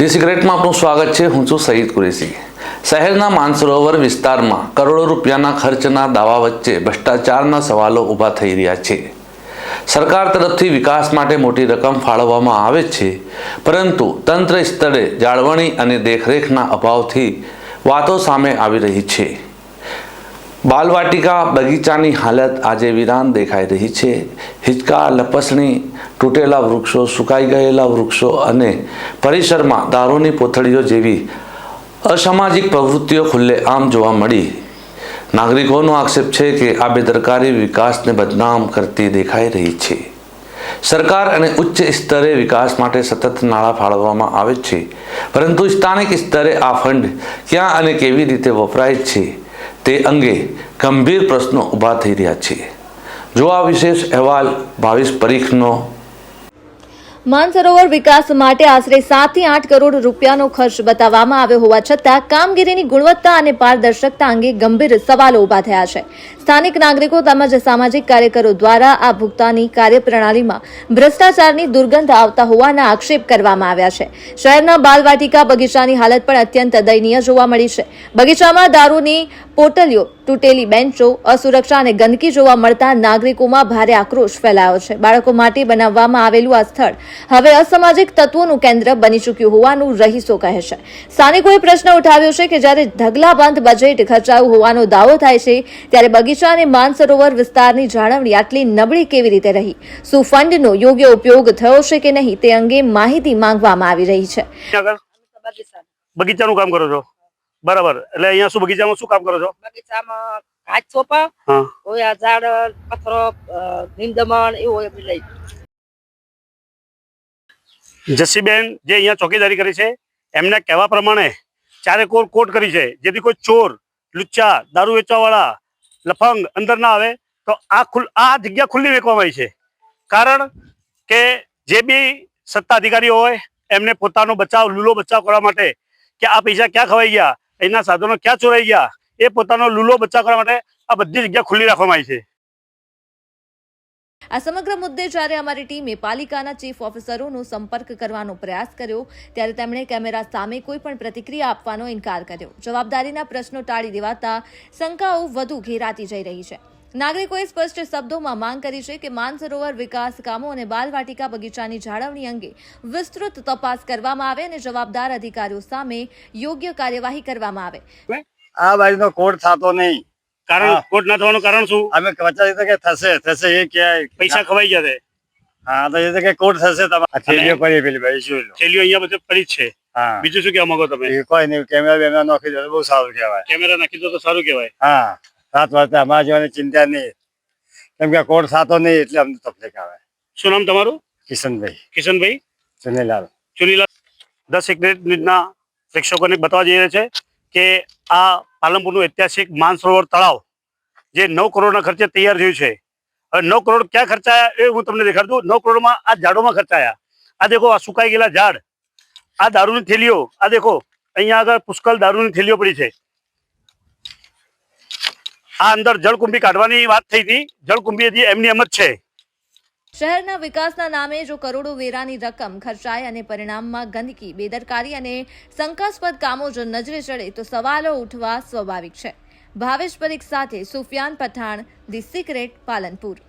The સિક્રેટમાં આપનું સ્વાગત છે. હું છું સઈદ કુરેશી. શહેરના માનસરોવર વિસ્તારમાં કરોડો રૂપિયાના ખર્ચના દાવા વચ્ચે ભ્રષ્ટાચારના સવાલો ઊભા થઈ રહ્યા છે. સરકાર તરફથી વિકાસ માટે મોટી રકમ ફાળવવામાં આવે છે. પરંતુ તંત્ર સ્તરે જાળવણી અને દેખરેખના અભાવથી વાતો સામે આવી રહી છે. બાલવાટિકા બગીચાની હાલત આજે વિરાન દેખાઈ રહી છે. હિંચકા, લપસણી, તૂટેલા વૃક્ષો, સુકાઈ ગયેલા વૃક્ષો અને પરિસરમાં દારૂની કોથળીઓ જેવી અસામાજિક પ્રવૃત્તિઓ ખુલ્લે આમ જોવા મળી. નાગરિકોનો આક્ષેપ છે કે આ બેદરકારી વિકાસને બદનામ કરતી દેખાઈ રહી છે. સરકાર અને ઉચ્ચ સ્તરે વિકાસ માટે સતત નાણાં ફાળવવામાં આવે છે. પરંતુ સ્થાનિક સ્તરે આ ફંડ ક્યાં અને કેવી રીતે વપરાય છે? તે અંગે ગંભીર પ્રશ્નો ઊભા થઈ રહ્યા છે. જો આ વિશેષ અહેવાલ ભાવિશ પરીખનો માનસરોવર વિકાસ માટે આશરે સાતથી આઠ કરોડ રૂપિયાનો ખર્ચ બતાવવામાં આવ્યો હોવા છતાં કામગીરીની ગુણવત્તા અને પારદર્શકતા અંગે ગંભીર સવાલો ઊભા થયા છે. સ્થાનિક નાગરિકો તેમજ સામાજિક કાર્યકરો દ્વારા આ ભુગતાની કાર્યપ્રણાલીમાં ભ્રષ્ટાચારની દુર્ગંધ આવતા હોવાના આક્ષેપ કરવામાં આવ્યા છે. શહેરના બાલવાટિકા બગીચાની હાલત પણ અત્યંત દયનીય જોવા મળી છે. બગીચામાં દારૂની પોટલીઓ તૂટેલી બેન્ચો, અસુરક્ષા અને ગંદકી જોવા મળતા નાગરિકોમાં ભારે આક્રોશ ફેલાયો છે. બાળકો માટે બનાવવામાં આવેલું આ સ્થળ હવે અસામાજિક તત્વોનું કેન્દ્ર બની ચૂક્યું હોવાનું રહીશો કહે છે. સ્થાનિકોએ પ્રશ્ન ઉઠાવ્યો છે કે જ્યારે ઢગલાબંધ બજેટ ખર્ચાયું હોવાનો દાવો થાય છે, ત્યારે બગીચા અને માનસરોવર વિસ્તારની જાળવણી આટલી નબળી કેવી રીતે રહી? શું ફંડનો યોગ્ય ઉપયોગ થયો છે કે નહીં તે અંગે માહિતી માંગવામાં આવી રહી છે. બગીચાનું કામ કરો છો? બરાબર. એટલે અહીંયા શું બગીચામાં શું કામ કરો છો? બગીચામાં ઘાસ સોંપા આ ઝાડ પથરો નીંદમણ એવું બધું લઈ. જસીબેન જે અહીંયા ચોકીદારી કરી છે એમના કહેવા પ્રમાણે ચારે કોર કોટ કરી છે. જેથી કોઈ ચોર લુચ્ચા દારૂ વેચવાવાળા લફંગ અંદર ના આવે તો આ ખુલ આ જગ્યા ખુલ્લી વેચવામાં આવી છે. કારણ કે જે બી સત્તા અધિકારીઓ હોય એમને પોતાનો બચાવ લૂલો બચાવ કરવા માટે કે આ પૈસા ક્યાં ખવાઈ ગયા? એના સાધનો ક્યાં ચોરાઈ ગયા? એ પોતાનો લૂલો બચાવ કરવા માટે આ બધી જગ્યા ખુલ્લી રાખવામાં આવી છે. આ સમગ્ર મુદ્દે જ્યારે અમારી ટીમે પાલિકાના ચીફ ઓફિસરોનો સંપર્ક કરવાનો પ્રયાસ કર્યો, ત્યારે તેમણે કેમેરા સામે કોઈ પણ પ્રતિક્રિયા આપવાનો ઇનકાર કર્યો. જવાબદારીના પ્રશ્નો ટાળી દેવાતા શંકાઓ વધુ ઘેરાતી જઈ રહી છે. નાગરિકોએ સ્પષ્ટ શબ્દોમાં માંગ કરી છે કે માનસરોવર વિકાસ કામો અને બાલવાટિકા બગીચાની જાળવણી અંગે વિસ્તૃત તપાસ કરવામાં આવે અને જવાબદાર અધિકારીઓ સામે યોગ્ય કાર્યવાહી કરવામાં આવે. આ બાજુનો કોડ થતો નહીં. કારણ. કોટ ના થવાનું કારણ શું? અમે વચ્ચે કે થશે થશે એ ક્યાંય. પૈસા ખવાઈ ગયા હા તો એ કે કોડ થશે તમારે. થેલીઓ પડી પેલી ભાઈ શું થેલીઓ અહીંયા બધે પડી છે. હા. બીજું શું કહેવા માંગો તમે? કોઈ નહીં કેમેરા બેમેરા નાખી દો બહુ સારું કહેવાય. કેમેરા નાખી દો તો સારું કહેવાય. હા. સાત વર્ષે અમારા જેવાની ચિંતા નહીં. કેમ કે કોડ સાતો નહીં એટલે અમને તકલીફ આવે. શું નામ તમારું? કિશનભાઈ. કિશનભાઈ? ચુનીલાલ. ચુનીલાલ. દસ એક ન્યૂઝના પ્રેક્ષકોને બતાવવા જઈ રહ્યા છે કે આ પાલનપુરનું ઐતિહાસિક માનસરોવર તળાવ જે નવ કરોડના ખર્ચે તૈયાર થયું છે. હવે નવ કરોડ ક્યાં ખર્ચાયા એ હું તમને દેખાડું. નવ કરોડમાં આ ઝાડોમાં ખર્ચાયા. આ દેખો આ સુકાઈ ગયેલા ઝાડ. આ દારૂની થેલીઓ આ દેખો અહીંયા આગળ પુષ્કળ દારૂની થેલીઓ પડી છે. આ અંદર જળકુંભી કાઢવાની વાત થઈ હતી. જળકુંભી હજી એમની એમ જ છે. શહેરના વિકાસના નામે જો કરોડો વેરાની રકમ ખર્ચાય અને પરિણામમાં ગંદકી, બેદરકારી અને શંકાસ્પદ કામો જો નજરે ચડે તો સવાલો ઉઠવા સ્વાભાવિક છે. ભાવેશ પરીખ સાથે સુફિયાન પઠાણ, ધી સિક્રેટ પાલનપુર.